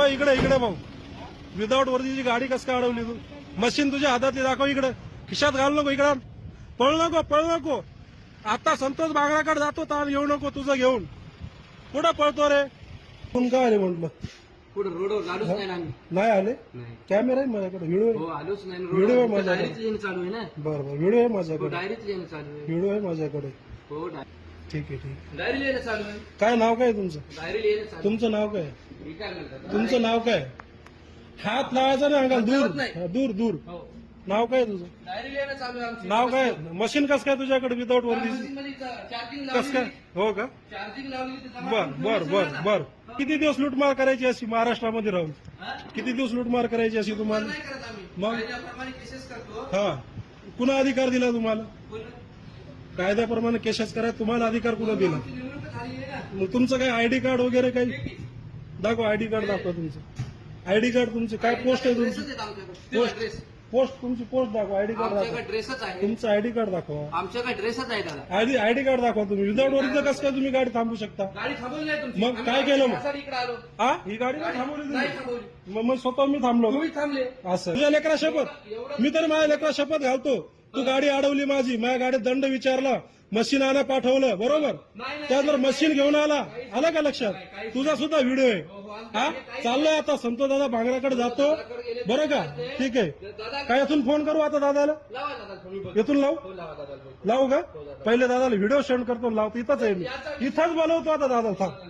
हो, इकडे इकडे भाऊ. विदाऊट वर्दीची गाडी कस काय अडवली तू? मशीन तुझ्या हातातली दाखव इकडे. खिशात घाल नको इकडं. पळू नको पळू नको. आता संतोष बागराकडे जातो तर येऊ नको तुझं घेऊन. कुठं पळतो रे? कोण काय आले म्हटलं? पुढे रोडवर आलोच नाही ना आम्ही. नाही आले? नाही. कॅमेरा आहे माझ्याकडे व्हिडिओ हो आहे आलोच नाही व्हिडिओ आहे माझ्याकडे. डायरीच येणं चालू आहे ना? बरं बरं व्हिडिओ आहे हो माझ्याकडे डायरीच येणं चालू आहे. व्हिडिओ आहे माझ्याकडे. हो ठीक आहे ठीक डायरी येणं चालू आहे. आहे काय नाव काय तुमचं? डायरी चालू तुमचं नाव काय आहे. तुमचं नाव काय? हात लावायचा नाही अंगाल? दूर. दूर दूर. हो. नाव काय तुझं? नाव काय? मशीन कस काय तुझ्याकडे विदाऊट चार्जिंग कस काय? हो का? बर बर बर बर ना. किती दिवस लूटमार करायची अशी महाराष्ट्रामध्ये राहून? किती दिवस लूटमार करायची अशी तुम्हाला? मग? हा. कुणा अधिकार दिला तुम्हाला. कायद्याप्रमाणे केसेस करायला तुम्हाला अधिकार कुणा दिला? ना. मग तुमचं काय आयडी कार्ड वगैरे काही? दाखवा आयडी कार्ड दाखवा तुमचं. आयडी कार्ड तुमचे काय पोस्ट आहे तुमची? पोस्ट पोस्ट तुमची पोस्ट दाखवा आयडी कार्ड आमच्याकडे दाखवा. ड्रेसच आहे. तुमचं आयडी कार्ड दाखवा. आमच्याकडे ड्रेसच आहे दादा. आयडी आयडी कार्ड दाखवा तुम्ही. विदाऊट वरीचं कसं काय तुम्ही गाडी थांबू शकता? गाडी थांबवली नाही तुमची. मग काय केलं मग? त्यासाठी इकडे आलो. हा ही गाडी नाही थांबवली नाही तुम्ही थांबवली. मग मग स्वतः मी थांबलो. तुम्ही थांबले. असं. तुझ्या लेकरा शपथ. मी तर माझ्या लेकरा शपथ घालतो. तू गाडी अडवली माझी. माझ्या गाडीत दंड विचारला. मशीन आणा पाठवलं. बरोबर? जर मशीन घेऊन आला. आला का लक्षात? तुझा सुद्धा व्हिडिओ आहे. हा चाललोय आता. संतोष दादा भांगराकडे जातो. बरं का? ठीक आहे. काय इथून फोन करू आता दादाला? इथून लावू? हो, लावू का? पहिले दादाला व्हिडिओ सेंड करतो लावतो. इथंच आहे मी. इथंच बोलवतो आता दादा. थांब.